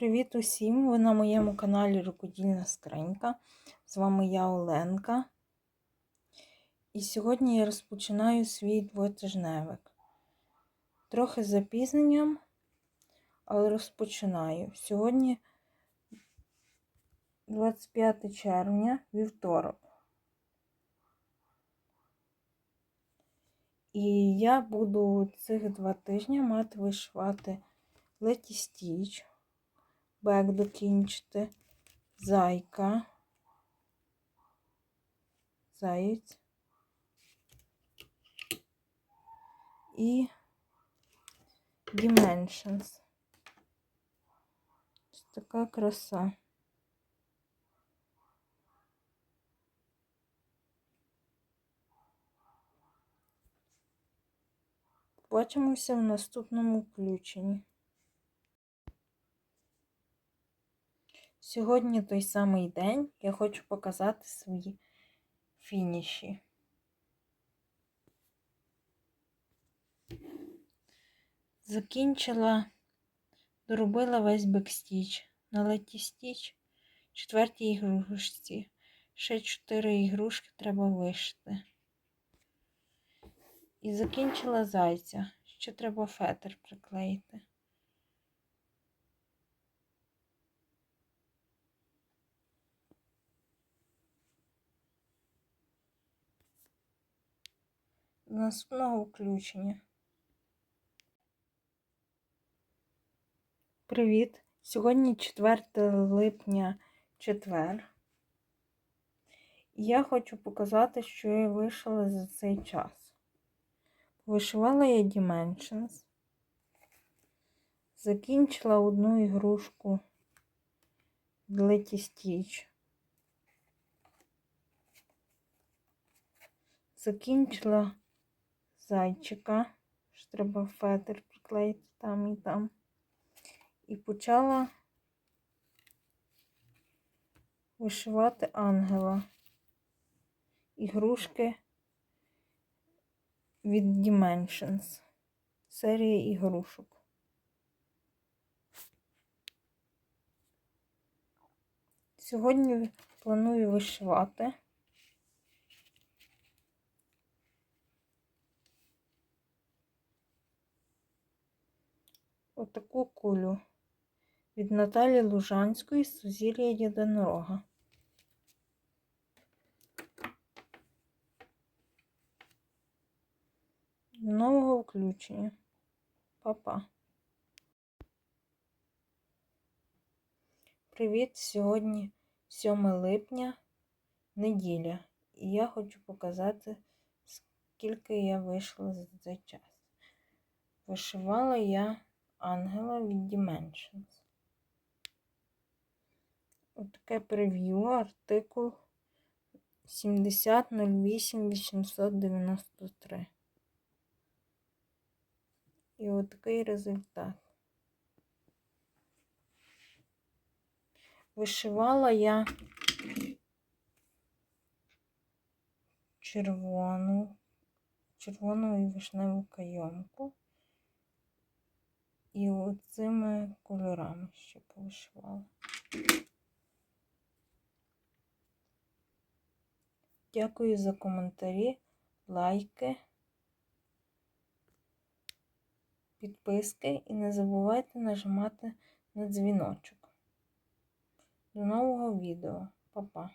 Привіт усім! Ви на моєму каналі Рукодільна Скринька. З вами я Оленка. І сьогодні я розпочинаю свій двотижневик. Трохи з запізненням, але розпочинаю. Сьогодні 25 червня, вівторок. І я буду цих два тижні мати вишивати Леті Стіч бек докінчити, зайка, заєць і Dimensions. Ось така краса. Побачимося в наступному включенні. Сьогодні той самий день я хочу показати свої фініші. Закінчила, доробила весь бекстіч. На леті стіч, четвертій ігрушці. Ще чотири ігрушки треба вишити. І закінчила зайця. Ще треба фетр приклеїти. Наступного включення. Привіт! Сьогодні 4 липня четвер. І я хочу показати, що я вишила за цей час. Вишивала я Dimensions. Закінчила одну ігрушку Leti Stitch. Закінчила зайчика, що треба фетр приклеїти там і там. І почала вишивати ангела. Ігрушки від Dimensions. Серія ігрушок. Сьогодні планую вишивати. Отаку кулю від Наталі Лужанської з Сузір'я Єдинорога. До нового включення. Па-па. Привіт! Сьогодні 7 липня, неділя. І я хочу показати, скільки я вийшла за цей час. Вишивала я ангела від Dimensions. Отаке прев'ю, артикул 70.08.893. І отакий результат. Вишивала я червону, червону і вишневу кайомку. І оцими кольорами ще повишивала. Дякую за коментарі, лайки, підписки і не забувайте нажимати на дзвіночок. До нового відео. Па-па!